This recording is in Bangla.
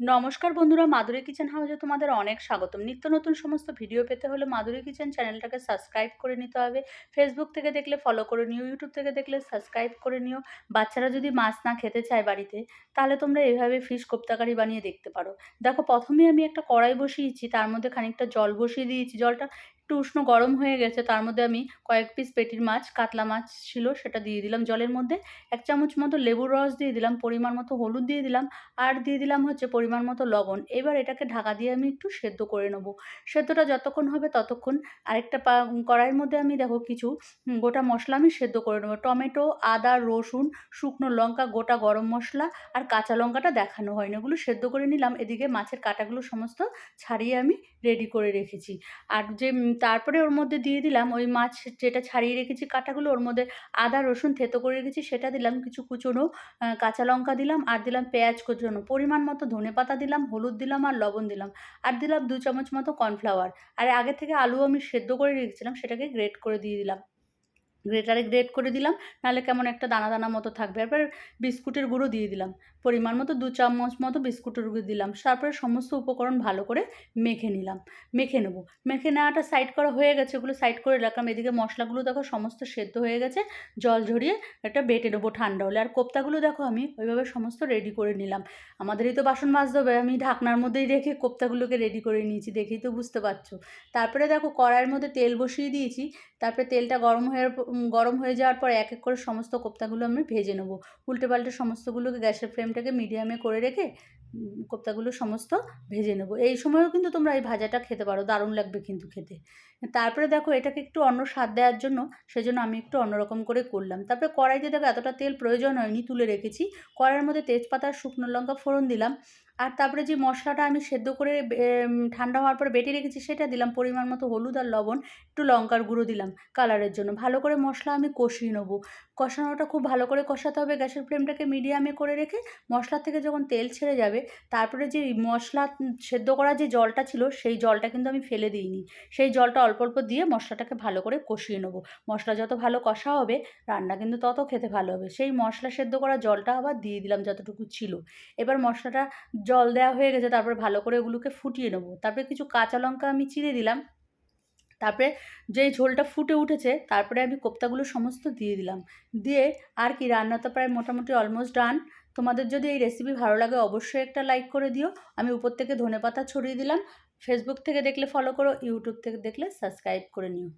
নমস্কার বন্ধুরা, মাধুরী কিচেন হাউসে তোমাদের অনেক স্বাগতম। নিত্য নতুন সমস্ত ভিডিও পেতে হলে মাধুরী কিচেন চ্যানেলটাকে সাবস্ক্রাইব করে নিতে হবে। ফেসবুক থেকে দেখলে ফলো করে নিও ইউটিউব থেকে দেখলে সাবস্ক্রাইব করে নিও। বাচ্চারা যদি মাছ না খেতে চায় বাড়িতে, তাহলে তোমরা এভাবে ফিশ কোপ্তাকারি বানিয়ে দেখতে পারো। দেখো, প্রথমে আমি একটা কড়াই বসিয়েছি, তার মধ্যে খানিকটা জল বসিয়ে দিয়েছি। জলটা একটু উষ্ণ গরম হয়ে গেছে, তার মধ্যে আমি কয়েক পিস পেটির মাছ, কাতলা মাছ ছিল সেটা দিয়ে দিলাম জলের মধ্যে। এক চামচ মতো লেবুর রস দিয়ে দিলাম, পরিমাণ মতো হলুদ দিয়ে দিলাম আর দিয়ে দিলাম হচ্ছে পরিমাণ মতো লবণ। এবার এটাকে ঢাকা দিয়ে আমি একটু সেদ্ধ করে নেব। সেদ্ধটা যতক্ষণ হবে ততক্ষণ আরেকটা পা কড়াইয়ের মধ্যে আমি দেখো কিছু গোটা মশলা আমি সেদ্ধ করে নেব। টমেটো, আদা, রসুন, শুকনো লঙ্কা, গোটা গরম মশলা আর কাঁচা লঙ্কাটা দেখানো হয়নি। ওগুলো সেদ্ধ করে নিলাম। এদিকে মাছের কাটাগুলো সমস্ত ছাড়িয়ে আমি রেডি করে রেখেছি। আর যে তারপরে ওর মধ্যে দিয়ে দিলাম ওই মাছ যেটা ছাড়িয়ে রেখেছি কাটাগুলো, ওর মধ্যে আদা, রসুন থেতো করে রেখেছি, সেটা দিলাম কিছু কুচনো কাঁচা লঙ্কা দিলাম আর দিলাম পেঁয়াজ কুচনো। পরিমাণ মতো ধনে পাতা দিলাম, হলুদ দিলাম আর লবণ দিলাম আর দিলাম দু চামচ মতো কর্নফ্লাওয়ার। আর আগে থেকে আলু আমি সেদ্ধ করে রেখেছিলাম, সেটাকে গ্রেট করে দিয়ে দিলাম। গ্রেটারে গ্রেট করে দিলাম নাহলে কেমন একটা দানা দানা মতো থাকবে। এরপর বিস্কুটের গুঁড়ো দিয়ে দিলাম, পরিমাণ মতো দু চামচ মতো বিস্কুটের গুঁড়ো দিলাম, তারপরে সমস্ত উপকরণ ভালো করে মেখে নিলাম, মেখে নেব। মেখে নেওয়াটা সাইড করা হয়ে গেছে, ওগুলো সাইড করে রাখলাম, এদিকে মশলাগুলো দেখো সমস্ত সেদ্ধ হয়ে গেছে, জল ঝরিয়ে একটা বেটে নেব ঠান্ডা হলে। আর কোপ্তাগুলো দেখো আমি ওইভাবে সমস্ত রেডি করে নিলাম। আমাদেরই তো বাসন মাছ দেবে আমি ঢাকনার মধ্যেই রেখে কোপ্তাগুলোকে রেডি করে নিয়েছি, দেখেই তো বুঝতে পারছ। তারপরে দেখো কড়াইয়ের মধ্যে তেল বসিয়ে দিয়েছি তারপরে তেলটা গরম হয়ে গরম হয়ে যাওয়ার পর এক এক করে সমস্ত কোপ্তাগুলো আমি ভেজে নেব। উল্টে পাল্টে সমস্তগুলোকে গ্যাসের ফ্লেমটাকে মিডিয়ামে করে রেখে কোপ্তাগুলো সমস্ত ভেজে নেব। এই সময়ও কিন্তু তোমরা এই ভাজাটা খেতে পারো, দারুণ লাগবে কিন্তু খেতে। তারপরে দেখো এটাকে একটু অন্য স্বাদ দেওয়ার জন্য, সেজন্য আমি একটু অন্যরকম করে করলাম। তারপরে কড়াইতে দেখো এতটা তেল প্রয়োজন হয়নি, তুলে রেখেছি। কড়াইয়ের মধ্যে তেজপাতা, শুকনো লঙ্কা ফোড়ন দিলাম। আর তারপরে যে মশলাটা আমি সেদ্ধ করে ঠান্ডা হওয়ার পর বেটে রেখেছি সেটা দিলাম পরিমাণ মতো হলুদ আর লবণ, একটু লঙ্কার গুঁড়ো দিলাম কালারের জন্য। ভালো করে মশলা আমি কষিয়ে নেব। কষানোটা খুব ভালো করে কষাতে হবে, গ্যাসের ফ্লেমটাকে মিডিয়ামে করে রেখে মশলা থেকে যখন তেল ছেড়ে যাবে, তারপরে যে মশলা সেদ্ধ করা যে জলটা ছিল, সেই জলটা কিন্তু আমি ফেলে দিইনি। সেই জলটা অল্প অল্প দিয়ে মশলাটাকে ভালো করে কষিয়ে নেব। মশলা যত ভালো কষা হবে, রান্না কিন্তু তত খেতে ভালো হবে। সেই মশলা সেদ্ধ করা জলটা আবার দিয়ে দিলাম যতটুকু ছিল। এবার মশলাটা জল দেওয়া হয়ে গেছে, তারপরে ভালো করে ওগুলোকে ফুটিয়ে নেব। তারপরে কিছু কাঁচা লঙ্কা আমি চিড়ে দিলাম। তারপরে যেই ঝোলটা ফুটে উঠেছে, তারপরে আমি কোপ্তাগুলো সমস্ত দিয়ে দিলাম। দিয়ে আর কি, রান্না তো প্রায় মোটামুটি অলমোস্ট ডান তোমাদের যদি এই রেসিপি ভালো লাগে, অবশ্যই একটা লাইক করে দিও। আমি উপর থেকে ধনে পাতা ছড়িয়ে দিলাম। ফেসবুক থেকে দেখলে ফলো করো ইউটিউব থেকে দেখলে সাবস্ক্রাইব করে নিও।